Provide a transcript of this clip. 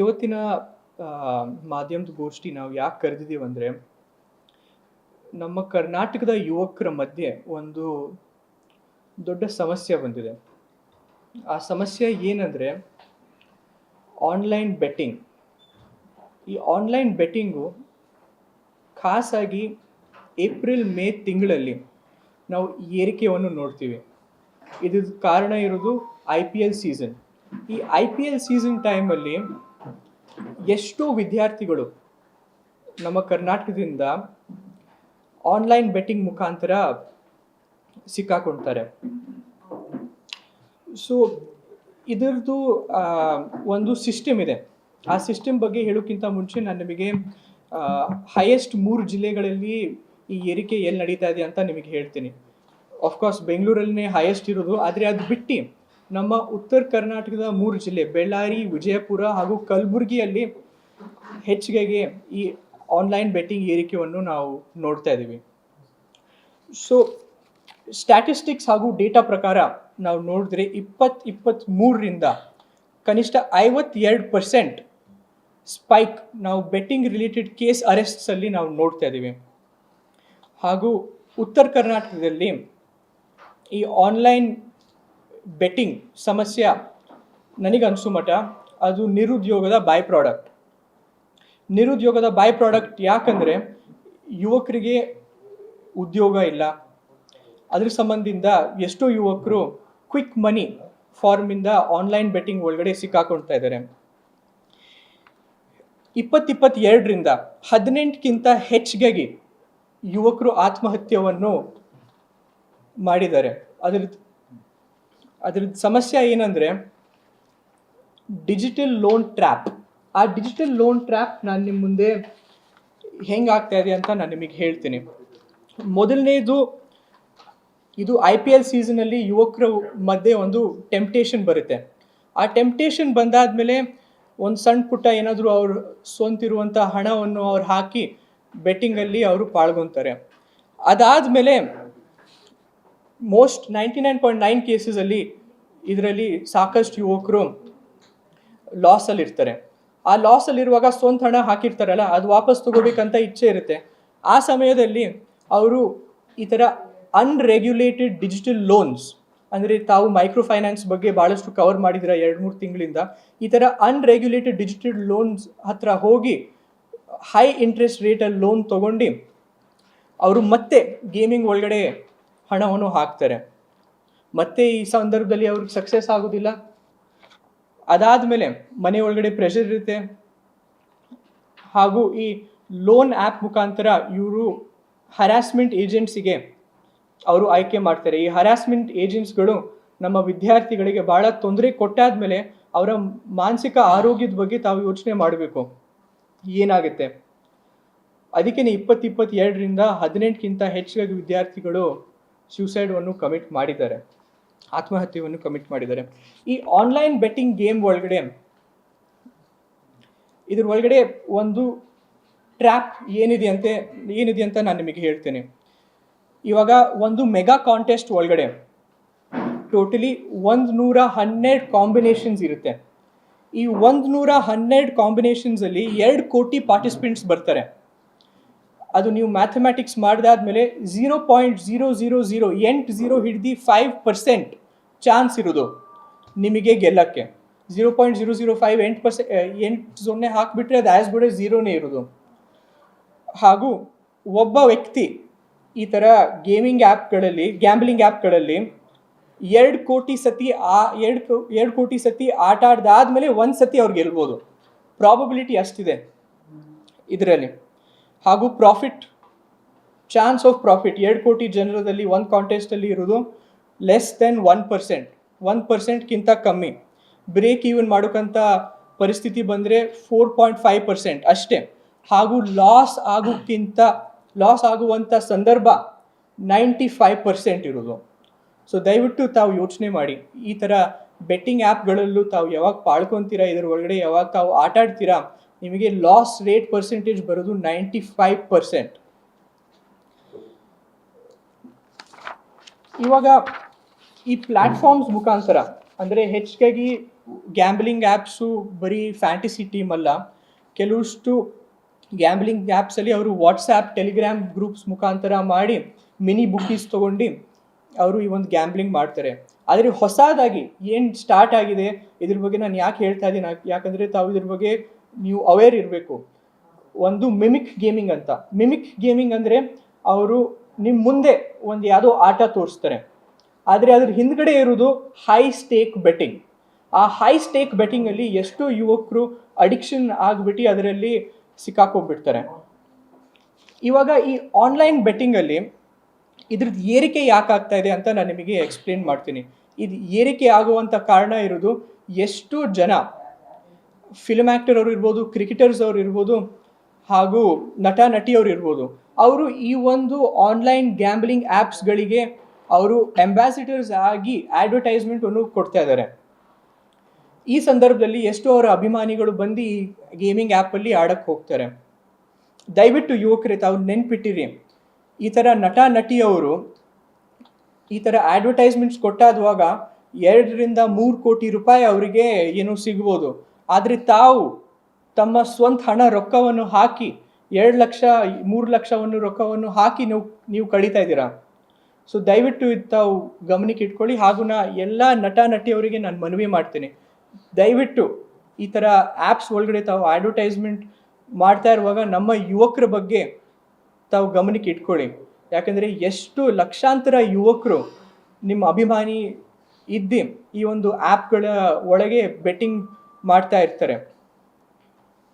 ಇವತ್ತಿನ ಮಾಧ್ಯಮದ ಗೋಷ್ಠಿ ನಾವು ಯಾಕೆ ಕರೆದಿದ್ದೀವಿ ಅಂದರೆ, ನಮ್ಮ ಕರ್ನಾಟಕದ ಯುವಕರ ಮಧ್ಯೆ ಒಂದು ದೊಡ್ಡ ಸಮಸ್ಯೆ ಬಂದಿದೆ. ಆ ಸಮಸ್ಯೆ ಏನಂದರೆ ಆನ್ಲೈನ್ ಬೆಟ್ಟಿಂಗ್ ಈ ಆನ್ಲೈನ್ ಬೆಟ್ಟಿಂಗು ಖಾಸಾಗಿ ಏಪ್ರಿಲ್, ಮೇ ತಿಂಗಳಲ್ಲಿ ನಾವು ಏರಿಕೆಯನ್ನು ನೋಡ್ತೀವಿ. ಇದ್ರ ಕಾರಣ ಇರೋದು ಐ ಪಿ ಎಲ್ ಸೀಸನ್ ಈ ಐ ಪಿ ಎಲ್ ಸೀಸನ್ ಟೈಮಲ್ಲಿ ಎಷ್ಟೋ ವಿದ್ಯಾರ್ಥಿಗಳು ನಮ್ಮ ಕರ್ನಾಟಕದಿಂದ ಆನ್ಲೈನ್ ಬೆಟ್ಟಿಂಗ್ ಮುಖಾಂತರ ಸಿಕ್ಕಾಕೊಳ್ತಾರೆ ಸೊ ಇದರದ್ದು ಒಂದು ಸಿಸ್ಟಮ್ ಇದೆ. ಆ ಸಿಸ್ಟಮ್ ಬಗ್ಗೆ ಹೇಳೋಕ್ಕಿಂತ ಮುಂಚೆ ನಾನು ನಿಮಗೆ ಹೈಯೆಸ್ಟ್ ಮೂರು ಜಿಲ್ಲೆಗಳಲ್ಲಿ ಈ ಏರಿಕೆ ಎಲ್ಲಿ ನಡೀತಾ ಇದೆ ಅಂತ ನಿಮಗೆ ಹೇಳ್ತೀನಿ. ಆಫ್ಕೋರ್ಸ್ ಬೆಂಗಳೂರಲ್ಲೇ ಹೈಯೆಸ್ಟ್ ಇರೋದು, ಆದರೆ ಅದು ಬಿಟ್ಟು ನಮ್ಮ ಉತ್ತರ ಕರ್ನಾಟಕದ ಮೂರು ಜಿಲ್ಲೆ ಬೆಳ್ಳಾರಿ, ವಿಜಯಪುರ ಹಾಗೂ ಕಲಬುರಗಿಯಲ್ಲಿ ಹೆಚ್ಚಿಗೆಗೆ ಈ ಆನ್ಲೈನ್ ಬೆಟ್ಟಿಂಗ್ ಏರಿಕೆಯನ್ನು ನಾವು ನೋಡ್ತಾ ಇದ್ದೀವಿ. ಸೊ ಸ್ಟ್ಯಾಟಿಸ್ಟಿಕ್ಸ್ ಹಾಗೂ ಡೇಟಾ ಪ್ರಕಾರ ನಾವು ನೋಡಿದ್ರೆ ಇಪ್ಪತ್ತು ಇಪ್ಪತ್ತ್ಮೂರರಿಂದ ಕನಿಷ್ಠ ಐವತ್ತೆರಡು ಪರ್ಸೆಂಟ್ ಸ್ಪೈಕ್ ನಾವು ಬೆಟ್ಟಿಂಗ್ ರಿಲೇಟೆಡ್ ಕೇಸ್ ಅರೆಸ್ಟ್ಸಲ್ಲಿ ನಾವು ನೋಡ್ತಾ ಇದ್ದೀವಿ. ಹಾಗೂ ಉತ್ತರ ಕರ್ನಾಟಕದಲ್ಲಿ ಈ ಆನ್ಲೈನ್ ಬೆಟ್ಟಿಂಗ್ ಸಮಸ್ಯೆ ನನಗೆ ಅನಿಸು ಮಠ, ಅದು ನಿರುದ್ಯೋಗದ ಬೈ ಪ್ರಾಡಕ್ಟ್ ನಿರುದ್ಯೋಗದ ಬೈ ಪ್ರಾಡಕ್ಟ್ ಯಾಕಂದರೆ ಯುವಕರಿಗೆ ಉದ್ಯೋಗ ಇಲ್ಲ. ಅದ್ರ ಸಂಬಂಧದಿಂದ ಎಷ್ಟೋ ಯುವಕರು ಕ್ವಿಕ್ ಮನಿ ಫಾರ್ಮಿಂದ ಆನ್ಲೈನ್ ಬೆಟ್ಟಿಂಗ್ ಒಳಗಡೆ ಸಿಕ್ಕಾಕೊಳ್ತಾ ಇದ್ದಾರೆ. ಇಪ್ಪತ್ತಿಪ್ಪತ್ತೆರಡರಿಂದ ಹದಿನೆಂಟಕ್ಕಿಂತ ಹೆಚ್ಚಿಗೆ ಯುವಕರು ಆತ್ಮಹತ್ಯವನ್ನು ಮಾಡಿದ್ದಾರೆ. ಅದ್ರ ಅದ್ರ ಸಮಸ್ಯೆ ಏನಂದರೆ ಡಿಜಿಟಲ್ ಲೋನ್ ಟ್ರ್ಯಾಪ್ ಆ ಡಿಜಿಟಲ್ ಲೋನ್ ಟ್ರ್ಯಾಪ್ ನಾನು ನಿಮ್ಮ ಮುಂದೆ ಹೆಂಗೆ ಇದೆ ಅಂತ ನಾನು ನಿಮಗೆ ಹೇಳ್ತೀನಿ. ಮೊದಲನೇದು, ಇದು ಐ ಪಿ ಎಲ್ ಸೀಸನಲ್ಲಿ ಯುವಕರ ಮಧ್ಯೆ ಒಂದು ಟೆಂಪ್ಟೇಷನ್ ಬರುತ್ತೆ. ಆ ಟೆಂಪ್ಟೇಷನ್ ಬಂದಾದ್ಮೇಲೆ ಒಂದು ಸಣ್ಣ ಪುಟ್ಟ ಏನಾದರೂ ಅವ್ರು ಸೋಂತಿರುವಂಥ ಹಣವನ್ನು ಅವ್ರು ಹಾಕಿ ಬೆಟ್ಟಿಂಗಲ್ಲಿ ಅವರು ಪಾಲ್ಗೊತಾರೆ. ಅದಾದಮೇಲೆ most ninety nine point nine ಕೇಸಸಲ್ಲಿ ಇದರಲ್ಲಿ ಸಾಕಷ್ಟು ಯುವಕರು ಲಾಸಲ್ಲಿರ್ತಾರೆ ಆ ಲಾಸಲ್ಲಿರುವಾಗ ಸ್ವಂತ ಹಣ ಹಾಕಿರ್ತಾರಲ್ಲ, ಅದು ವಾಪಸ್ ತಗೋಬೇಕಂತ ಇಚ್ಛೆ ಇರುತ್ತೆ. ಆ ಸಮಯದಲ್ಲಿ ಅವರು ಈ ಥರ ಅನ್ರೆಗ್ಯುಲೇಟೆಡ್ ಡಿಜಿಟಲ್ ಲೋನ್ಸ್ ಅಂದರೆ ತಾವು ಮೈಕ್ರೋ ಫೈನಾನ್ಸ್ ಬಗ್ಗೆ ಭಾಳಷ್ಟು ಕವರ್ ಮಾಡಿದಿರ ಎರಡು ಮೂರು ತಿಂಗಳಿಂದ, ಈ ಥರ ಅನ್ರೆಗ್ಯುಲೇಟೆಡ್ ಡಿಜಿಟಲ್ ಲೋನ್ಸ್ ಹತ್ರ ಹೋಗಿ ಹೈ ಇಂಟ್ರೆಸ್ಟ್ ರೇಟಲ್ಲಿ ಲೋನ್ ತಗೊಂಡು, ಅವರು ಮತ್ತೆ ಗೇಮಿಂಗ್ ಒಳಗಡೆ ಹಣವನ್ನು ಹಾಕ್ತಾರೆ. ಮತ್ತೆ ಈ ಸಂದರ್ಭದಲ್ಲಿ ಅವ್ರಿಗೆ ಸಕ್ಸಸ್ ಆಗೋದಿಲ್ಲ. ಅದಾದಮೇಲೆ ಮನೆ ಒಳಗಡೆ ಪ್ರೆಷರ್ ಇರುತ್ತೆ. ಹಾಗೂ ಈ ಲೋನ್ ಆ್ಯಪ್ ಮುಖಾಂತರ ಇವರು ಹರಾಸ್ಮೆಂಟ್ ಏಜೆಂಟ್ಸಿಗೆ ಅವರು ಆಯ್ಕೆ ಮಾಡ್ತಾರೆ. ಈ ಹರಾಸ್ಮೆಂಟ್ ಏಜೆಂಟ್ಸ್ಗಳು ನಮ್ಮ ವಿದ್ಯಾರ್ಥಿಗಳಿಗೆ ಭಾಳ ತೊಂದರೆ ಕೊಟ್ಟಾದ್ಮೇಲೆ ಅವರ ಮಾನಸಿಕ ಆರೋಗ್ಯದ ಬಗ್ಗೆ ತಾವು ಯೋಚನೆ ಮಾಡಬೇಕು. ಏನಾಗುತ್ತೆ? ಅದಕ್ಕೆ ಇಪ್ಪತ್ತು ಇಪ್ಪತ್ತೆರಡರಿಂದ ಹದಿನೆಂಟಕ್ಕಿಂತ ಹೆಚ್ಚಾಗಿ ವಿದ್ಯಾರ್ಥಿಗಳು ಸ್ಯೂಸೈಡನ್ನು ಕಮಿಟ್ ಮಾಡಿದ್ದಾರೆ, ಆತ್ಮಹತ್ಯೆಯನ್ನು ಕಮಿಟ್ ಮಾಡಿದ್ದಾರೆ. ಈ ಆನ್ಲೈನ್ ಬೆಟ್ಟಿಂಗ್ ಗೇಮ್ ಒಳಗಡೆ ಇದ್ರ ಒಳಗಡೆ ಒಂದು ಟ್ರ್ಯಾಪ್ ಏನಿದೆ ಅಂತೆ, ಏನಿದೆ ಅಂತ ನಾನು ನಿಮಗೆ ಹೇಳ್ತೇನೆ. ಇವಾಗ ಒಂದು ಮೆಗಾ ಕಾಂಟೆಸ್ಟ್ ಒಳಗಡೆ ಟೋಟಲಿ ಒಂದು ನೂರ ಹನ್ನೆರಡು ಕಾಂಬಿನೇಷನ್ಸ್ ಇರುತ್ತೆ. ಈ ಒಂದು ನೂರ ಹನ್ನೆರಡು ಕಾಂಬಿನೇಷನ್ಸಲ್ಲಿ ಎರಡು ಕೋಟಿ ಪಾರ್ಟಿಸಿಪೆಂಟ್ಸ್ ಬರ್ತಾರೆ. ಅದು ನೀವು mathematics ಮಾಡಿದಾದ್ಮೇಲೆ zero point zero zero zero ಎಂಟು ಝೀರೋ ಹಿಡ್ದು ಫೈವ್ ಪರ್ಸೆಂಟ್ ಚಾನ್ಸ್ ಇರೋದು ನಿಮಗೆ ಗೆಲ್ಲಕ್ಕೆ. Zero point zero zero five ಎಂಟು ಪರ್ಸೆ ಎಂಟು ಸೊನ್ನೆ ಹಾಕಿಬಿಟ್ರೆ ಅದು ಆ್ಯಸ್ ಗುಡ್ ಝೀರೋನೇ ಇರೋದು. ಹಾಗೂ ಒಬ್ಬ ವ್ಯಕ್ತಿ ಈ ಥರ ಗೇಮಿಂಗ್ ಆ್ಯಪ್ಗಳಲ್ಲಿ ಗ್ಯಾಂಬ್ಲಿಂಗ್ ಆ್ಯಪ್ಗಳಲ್ಲಿ ಎರಡು ಕೋಟಿ ಸತಿ ಆ, ಎರಡು ಎರಡು ಕೋಟಿ ಸತಿ ಆಟ ಆಡ್ದಾದ್ಮೇಲೆ ಒಂದು ಸತಿ ಅವ್ರು ಗೆಲ್ಬೋದು. ಪ್ರಾಬಬಿಲಿಟಿ ಅಷ್ಟಿದೆ. ಇದರಲ್ಲಿ. ಹಾಗೂ ಪ್ರಾಫಿಟ್, ಚಾನ್ಸ್ ಆಫ್ ಪ್ರಾಫಿಟ್, ಎರಡು ಕೋಟಿ ಜನರದಲ್ಲಿ ಒಂದು ಕಾಂಟೆಸ್ಟಲ್ಲಿ ಇರೋದು less than one percent one ಪರ್ಸೆಂಟ್ಗಿಂತ ಕಮ್ಮಿ. ಬ್ರೇಕ್ ಈವನ್ ಮಾಡೋಕ್ಕಂಥ ಪರಿಸ್ಥಿತಿ ಬಂದರೆ ಫೋರ್ ಪಾಯಿಂಟ್ ಫೈವ್ ಪರ್ಸೆಂಟ್ ಅಷ್ಟೇ. ಹಾಗೂ ಲಾಸ್ ಆಗೋಕ್ಕಿಂತ ಲಾಸ್ ಆಗುವಂಥ ಸಂದರ್ಭ ನೈಂಟಿ ಫೈವ್ ಪರ್ಸೆಂಟ್ ಇರೋದು ಸೊ ದಯವಿಟ್ಟು ತಾವು ಯೋಚನೆ ಮಾಡಿ. ಈ ಥರ ಬೆಟ್ಟಿಂಗ್ ಆ್ಯಪ್ಗಳಲ್ಲೂ ತಾವು ಯಾವಾಗ ಪಾಳ್ಕೊತೀರಾ, ಇದರ ಒಳಗಡೆ ಯಾವಾಗ ತಾವು ಆಟ ಆಡ್ತೀರಾ ನಿಮಗೆ ಲಾಸ್ ರೇಟ್ ಪರ್ಸೆಂಟೇಜ್ ಬರೋದು ನೈಂಟಿ ಫೈವ್ ಪರ್ಸೆಂಟ್ ಇವಾಗ ಈ ಪ್ಲಾಟ್ಫಾರ್ಮ್ಸ್ ಮುಖಾಂತರ, ಅಂದರೆ ಹೆಚ್ಚಾಗಿ ಗ್ಯಾಂಬ್ಲಿಂಗ್ ಆ್ಯಪ್ಸು ಬರೀ ಫ್ಯಾಂಟಿಸಿ ಟೀಮ್ ಅಲ್ಲ, ಕೆಲವಷ್ಟು ಗ್ಯಾಂಬ್ಲಿಂಗ್ ಆ್ಯಪ್ಸಲ್ಲಿ ಅವರು ವಾಟ್ಸ್ಆ್ಯಪ್ ಟೆಲಿಗ್ರಾಮ್ ಗ್ರೂಪ್ಸ್ ಮುಖಾಂತರ ಮಾಡಿ ಮಿನಿ ಬುಕ್ಕೀಸ್ ತೊಗೊಂಡು ಅವರು ಈ ಒಂದು ಗ್ಯಾಂಬ್ಲಿಂಗ್ ಮಾಡ್ತಾರೆ. ಆದರೆ ಹೊಸದಾಗಿ ಏನು ಸ್ಟಾರ್ಟ್ ಆಗಿದೆ, ಇದ್ರ ಬಗ್ಗೆ ನಾನು ಯಾಕೆ ಹೇಳ್ತಾ ಇದ್ದೀನಿ, ಯಾಕಂದರೆ ತಾವು ಇದ್ರ ಬಗ್ಗೆ ನೀವು ಅವೇರ್ ಇರಬೇಕು. ಒಂದು ಮಿಮಿಕ್ ಗೇಮಿಂಗ್ ಅಂತ. ಮಿಮಿಕ್ ಗೇಮಿಂಗ್ ಅಂದರೆ ಅವರು ನಿಮ್ಮ ಮುಂದೆ ಒಂದು ಯಾವುದೋ ಆಟ ತೋರಿಸ್ತಾರೆ. ಆದರೆ ಅದ್ರ ಹಿಂದ್ಗಡೆ ಇರೋದು ಹೈ ಸ್ಟೇಕ್ ಬೆಟ್ಟಿಂಗ್ ಆ ಹೈ ಸ್ಟೇಕ್ ಬೆಟ್ಟಿಂಗಲ್ಲಿ ಎಷ್ಟೋ ಯುವಕರು ಅಡಿಕ್ಷನ್ ಆಗಿಬಿಟ್ಟು ಅದರಲ್ಲಿ ಸಿಕ್ಕಾಕೋಗ್ಬಿಡ್ತಾರೆ ಇವಾಗ ಈ ಆನ್ಲೈನ್ ಬೆಟ್ಟಿಂಗಲ್ಲಿ ಇದ್ರದ್ದು ಏರಿಕೆ ಯಾಕೆ ಆಗ್ತಾ ಇದೆ ಅಂತ ನಾನು ನಿಮಗೆ ಎಕ್ಸ್ಪ್ಲೇನ್ ಮಾಡ್ತೀನಿ. ಇದು ಏರಿಕೆ ಆಗುವಂಥ ಕಾರಣ ಇರೋದು ಎಷ್ಟು ಜನ ಫಿಲ್ಮ್ ಆ್ಯಕ್ಟರ್ ಅವರು ಇರ್ಬೋದು ಕ್ರಿಕೆಟರ್ಸ್ ಅವರು ಇರ್ಬೋದು, ಹಾಗೂ ನಟ ನಟಿಯವರು ಇರ್ಬೋದು, ಅವರು ಈ ಒಂದು ಆನ್ಲೈನ್ ಗ್ಯಾಂಬ್ಲಿಂಗ್ ಆ್ಯಪ್ಸ್ಗಳಿಗೆ ಅವರು ಅಂಬಾಸಿಡರ್ಸ್ ಆಗಿ ಅಡ್ವರ್ಟೈಸ್ಮೆಂಟನ್ನು ಕೊಡ್ತಾ ಇದ್ದಾರೆ. ಈ ಸಂದರ್ಭದಲ್ಲಿ ಎಷ್ಟೋ ಅವರ ಅಭಿಮಾನಿಗಳು ಬಂದು ಈ ಗೇಮಿಂಗ್ ಆ್ಯಪಲ್ಲಿ ಆಡಕ್ಕೆ ಹೋಗ್ತಾರೆ. ದಯವಿಟ್ಟು ಯುವಕರೇ, ತಾವು ನೆನ್ಪಿಟ್ಟಿರಿ. ಈ ಥರ ನಟ ನಟಿಯವರು ಈ ಥರ ಅಡ್ವರ್ಟೈಸ್ಮೆಂಟ್ಸ್ ಕೊಟ್ಟಾದಾಗ ಎರಡರಿಂದ ಮೂರು ಕೋಟಿ ರೂಪಾಯಿ ಅವರಿಗೆ ಏನು ಸಿಗ್ಬೋದು? ಆದರೆ ತಾವು ತಮ್ಮ ಸ್ವಂತ ಹಣ ರೊಕ್ಕವನ್ನು ಹಾಕಿ ಎರಡು ಲಕ್ಷ, ಮೂರು ಲಕ್ಷವನ್ನು ರೊಕ್ಕವನ್ನು ಹಾಕಿ ನೀವು ನೀವು ಕಳೀತಾ ಇದ್ದೀರಾ? ಸೊ ದಯವಿಟ್ಟು ತಾವು ಗಮನಕ್ಕೆ ಇಟ್ಕೊಳ್ಳಿ. ಹಾಗೂ ನಾ ಎಲ್ಲ ನಟ ನಟಿಯವರಿಗೆ ನಾನು ಮನವಿ ಮಾಡ್ತೀನಿ. ದಯವಿಟ್ಟು ಈ ಥರ ಆ್ಯಪ್ಸ್ ಒಳಗಡೆ ತಾವು ಅಡ್ವರ್ಟೈಸ್ಮೆಂಟ್ ಮಾಡ್ತಾ ಇರುವಾಗ ನಮ್ಮ ಯುವಕರ ಬಗ್ಗೆ ತಾವು ಗಮನಕ್ಕೆ ಇಟ್ಕೊಳ್ಳಿ. ಯಾಕಂದರೆ ಎಷ್ಟು ಲಕ್ಷಾಂತರ ಯುವಕರು ನಿಮ್ಮ ಅಭಿಮಾನಿ ಇದ್ದಿ ಈ ಒಂದು ಆ್ಯಪ್ಗಳ ಒಳಗೆ ಬೆಟ್ಟಿಂಗ್ ಮಾಡ್ತಾ ಇರ್ತಾರೆ.